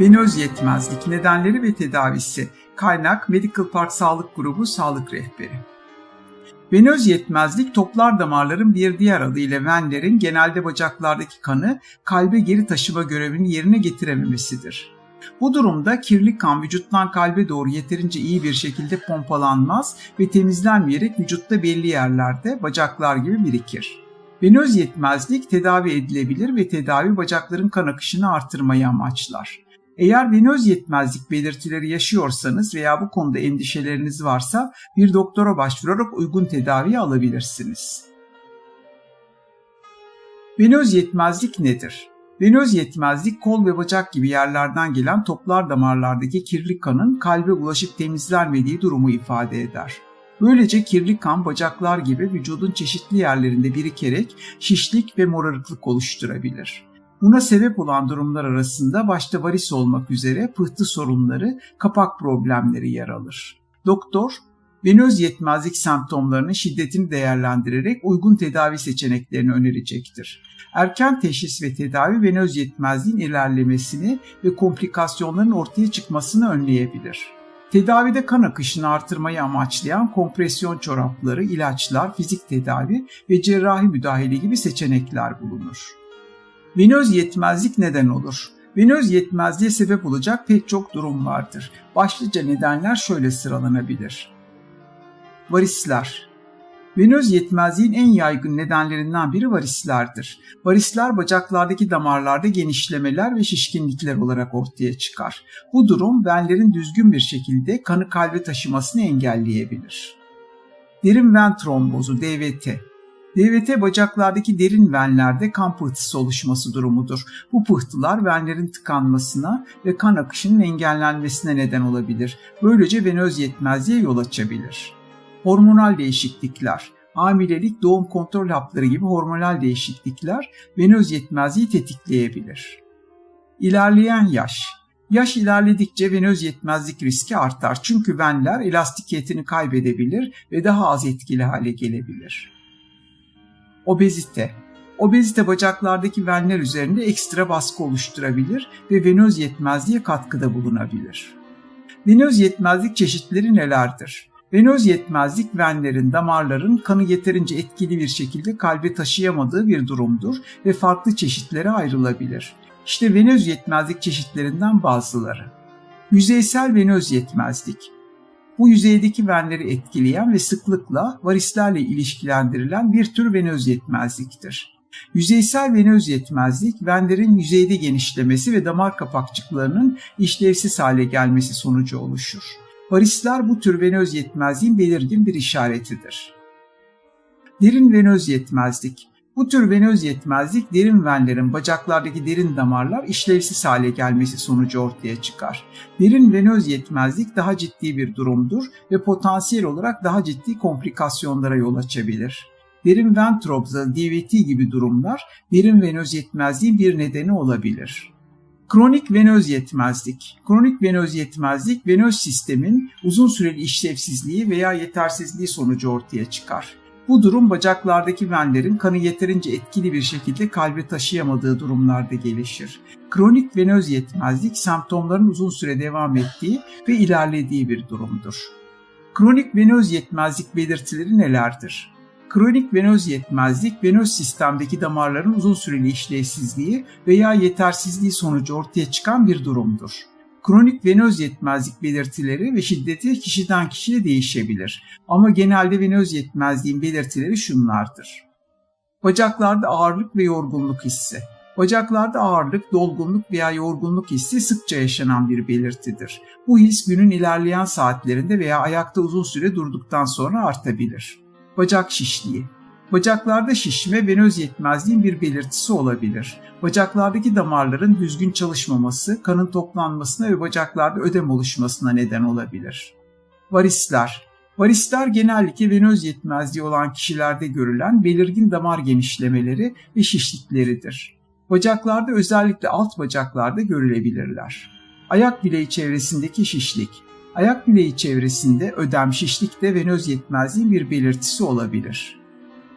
Venöz yetmezlik nedenleri ve tedavisi. Kaynak Medical Park Sağlık Grubu Sağlık Rehberi. Venöz yetmezlik toplar damarların bir diğer adıyla venlerin genelde bacaklardaki kanı kalbe geri taşıma görevini yerine getirememesidir. Bu durumda kirli kan vücuttan kalbe doğru yeterince iyi bir şekilde pompalanmaz ve temizlenmeyerek vücutta belli yerlerde bacaklar gibi birikir. Venöz yetmezlik tedavi edilebilir ve tedavi bacakların kan akışını artırmayı amaçlar. Eğer venöz yetmezlik belirtileri yaşıyorsanız veya bu konuda endişeleriniz varsa bir doktora başvurarak uygun tedavi alabilirsiniz. Venöz yetmezlik nedir? Venöz yetmezlik kol ve bacak gibi yerlerden gelen toplar damarlardaki kirli kanın kalbe ulaşıp temizlenmediği durumu ifade eder. Böylece kirli kan bacaklar gibi vücudun çeşitli yerlerinde birikerek şişlik ve morarıklık oluşturabilir. Buna sebep olan durumlar arasında başta varis olmak üzere pıhtı sorunları, kapak problemleri yer alır. Doktor, venöz yetmezlik semptomlarının şiddetini değerlendirerek uygun tedavi seçeneklerini önerecektir. Erken teşhis ve tedavi venöz yetmezliğin ilerlemesini ve komplikasyonların ortaya çıkmasını önleyebilir. Tedavide kan akışını artırmayı amaçlayan kompresyon çorapları, ilaçlar, fizik tedavi ve cerrahi müdahale gibi seçenekler bulunur. Venöz yetmezlik neden olur? Venöz yetmezliğe sebep olacak pek çok durum vardır. Başlıca nedenler şöyle sıralanabilir. Varisler Venöz yetmezliğin en yaygın nedenlerinden biri varislerdir. Varisler bacaklardaki damarlarda genişlemeler ve şişkinlikler olarak ortaya çıkar. Bu durum venlerin düzgün bir şekilde kanı kalbe taşımasını engelleyebilir. Derin ven trombozu DVT DVT bacaklardaki derin venlerde kan pıhtısı oluşması durumudur. Bu pıhtılar venlerin tıkanmasına ve kan akışının engellenmesine neden olabilir. Böylece venöz yetmezliğe yol açabilir. Hormonal değişiklikler hamilelik, doğum kontrol hapları gibi hormonal değişiklikler venöz yetmezliği tetikleyebilir. İlerleyen yaş Yaş ilerledikçe venöz yetmezlik riski artar çünkü venler elastikiyetini kaybedebilir ve daha az etkili hale gelebilir. Obezite Obezite bacaklardaki venler üzerinde ekstra baskı oluşturabilir ve venöz yetmezliğe katkıda bulunabilir. Venöz yetmezlik çeşitleri nelerdir? Venöz yetmezlik venlerin, damarların kanı yeterince etkili bir şekilde kalbe taşıyamadığı bir durumdur ve farklı çeşitlere ayrılabilir. İşte venöz yetmezlik çeşitlerinden bazıları. Yüzeysel venöz yetmezlik. Bu yüzeydeki venleri etkileyen ve sıklıkla varislerle ilişkilendirilen bir tür venöz yetmezliktir. Yüzeysel venöz yetmezlik, venlerin yüzeyde genişlemesi ve damar kapakçıklarının işlevsiz hale gelmesi sonucu oluşur. Varisler bu tür venöz yetmezliğin belirgin bir işaretidir. Derin venöz yetmezlik bu tür venöz yetmezlik derin venlerin bacaklardaki derin damarlar işlevsiz hale gelmesi sonucu ortaya çıkar. Derin venöz yetmezlik daha ciddi bir durumdur ve potansiyel olarak daha ciddi komplikasyonlara yol açabilir. Derin ven trobza, DVT gibi durumlar derin venöz yetmezliğin bir nedeni olabilir. Kronik venöz yetmezlik. Kronik venöz yetmezlik venöz sistemin uzun süreli işlevsizliği veya yetersizliği sonucu ortaya çıkar. Bu durum bacaklardaki venlerin kanı yeterince etkili bir şekilde kalbe taşıyamadığı durumlarda gelişir. Kronik venöz yetmezlik semptomların uzun süre devam ettiği ve ilerlediği bir durumdur. Kronik venöz yetmezlik belirtileri nelerdir? Kronik venöz yetmezlik, venöz sistemdeki damarların uzun süreli işlevsizliği veya yetersizliği sonucu ortaya çıkan bir durumdur. Kronik venöz yetmezlik belirtileri ve şiddeti kişiden kişiye değişebilir. Ama genelde venöz yetmezliğin belirtileri şunlardır. Bacaklarda ağırlık ve yorgunluk hissi. Bacaklarda ağırlık, dolgunluk veya yorgunluk hissi sıkça yaşanan bir belirtidir. Bu his günün ilerleyen saatlerinde veya ayakta uzun süre durduktan sonra artabilir. Bacak şişliği. Bacaklarda şişme venöz yetmezliğin bir belirtisi olabilir. Bacaklardaki damarların düzgün çalışmaması, kanın toplanmasına ve bacaklarda ödem oluşmasına neden olabilir. Varisler Varisler genellikle venöz yetmezliği olan kişilerde görülen belirgin damar genişlemeleri ve şişlikleridir. Bacaklarda özellikle alt bacaklarda görülebilirler. Ayak bileği çevresindeki şişlik Ayak bileği çevresinde ödem şişlik de venöz yetmezliğin bir belirtisi olabilir.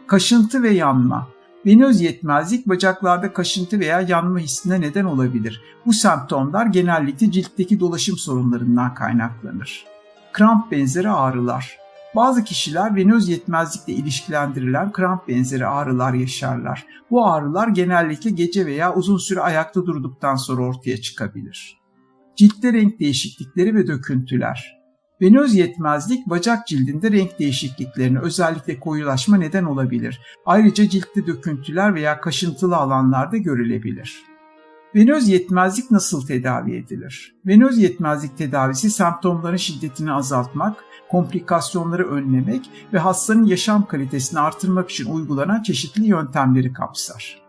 Kaşıntı ve yanma Venöz yetmezlik bacaklarda kaşıntı veya yanma hissine neden olabilir. Bu semptomlar genellikle ciltteki dolaşım sorunlarından kaynaklanır. Kramp benzeri ağrılar. Bazı kişiler venöz yetmezlikle ilişkilendirilen kramp benzeri ağrılar yaşarlar. Bu ağrılar genellikle gece veya uzun süre ayakta durduktan sonra ortaya çıkabilir. Ciltte renk değişiklikleri ve döküntüler. Venöz yetmezlik bacak cildinde renk değişikliklerine özellikle koyulaşma neden olabilir. Ayrıca ciltte döküntüler veya kaşıntılı alanlarda görülebilir. Venöz yetmezlik nasıl tedavi edilir? Venöz yetmezlik tedavisi semptomların şiddetini azaltmak, komplikasyonları önlemek ve hastanın yaşam kalitesini artırmak için uygulanan çeşitli yöntemleri kapsar.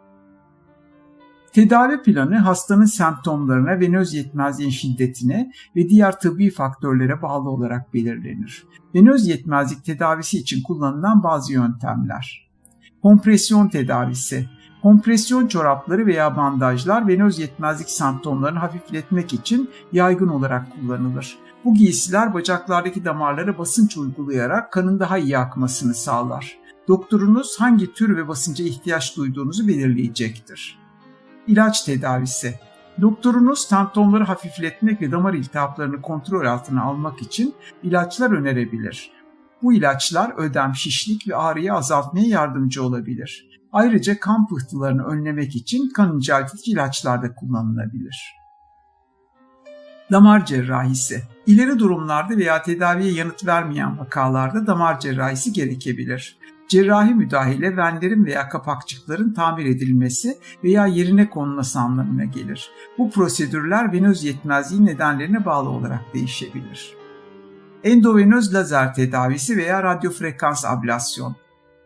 Tedavi planı hastanın semptomlarına, venöz yetmezliğin şiddetine ve diğer tıbbi faktörlere bağlı olarak belirlenir. Venöz yetmezlik tedavisi için kullanılan bazı yöntemler. Kompresyon tedavisi Kompresyon çorapları veya bandajlar venöz yetmezlik semptomlarını hafifletmek için yaygın olarak kullanılır. Bu giysiler bacaklardaki damarlara basınç uygulayarak kanın daha iyi akmasını sağlar. Doktorunuz hangi tür ve basınca ihtiyaç duyduğunuzu belirleyecektir. İlaç tedavisi Doktorunuz semptomları hafifletmek ve damar iltihaplarını kontrol altına almak için ilaçlar önerebilir. Bu ilaçlar ödem, şişlik ve ağrıyı azaltmaya yardımcı olabilir. Ayrıca kan pıhtılarını önlemek için kan inceltici ilaçlar da kullanılabilir. Damar cerrahisi İleri durumlarda veya tedaviye yanıt vermeyen vakalarda damar cerrahisi gerekebilir. Cerrahi müdahale venlerin veya kapakçıkların tamir edilmesi veya yerine konulması anlamına gelir. Bu prosedürler venöz yetmezliği nedenlerine bağlı olarak değişebilir. Endovenöz lazer tedavisi veya radyofrekans ablasyon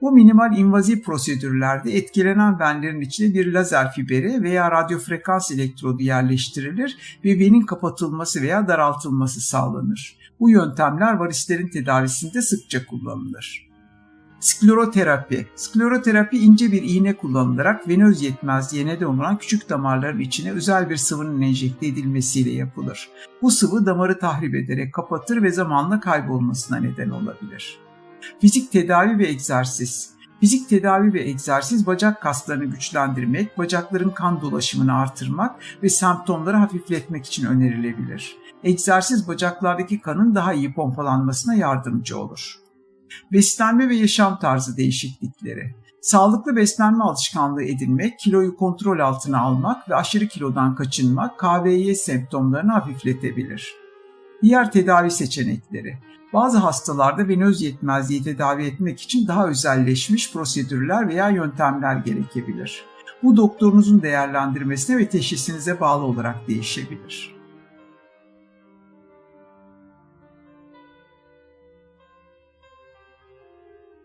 bu minimal invaziv prosedürlerde etkilenen venlerin içine bir lazer fiberi veya radyofrekans elektrodu yerleştirilir ve venin kapatılması veya daraltılması sağlanır. Bu yöntemler varislerin tedavisinde sıkça kullanılır. Skleroterapi. Skleroterapi ince bir iğne kullanılarak venöz yetmezliğe neden olan küçük damarların içine özel bir sıvının enjekte edilmesiyle yapılır. Bu sıvı damarı tahrip ederek kapatır ve zamanla kaybolmasına neden olabilir. Fizik tedavi ve egzersiz. Fizik tedavi ve egzersiz bacak kaslarını güçlendirmek, bacakların kan dolaşımını artırmak ve semptomları hafifletmek için önerilebilir. Egzersiz bacaklardaki kanın daha iyi pompalanmasına yardımcı olur. Beslenme ve yaşam tarzı değişiklikleri. Sağlıklı beslenme alışkanlığı edinmek, kiloyu kontrol altına almak ve aşırı kilodan kaçınmak KVY semptomlarını hafifletebilir. Diğer tedavi seçenekleri. Bazı hastalarda venöz yetmezliği tedavi etmek için daha özelleşmiş prosedürler veya yöntemler gerekebilir. Bu doktorunuzun değerlendirmesine ve teşhisinize bağlı olarak değişebilir.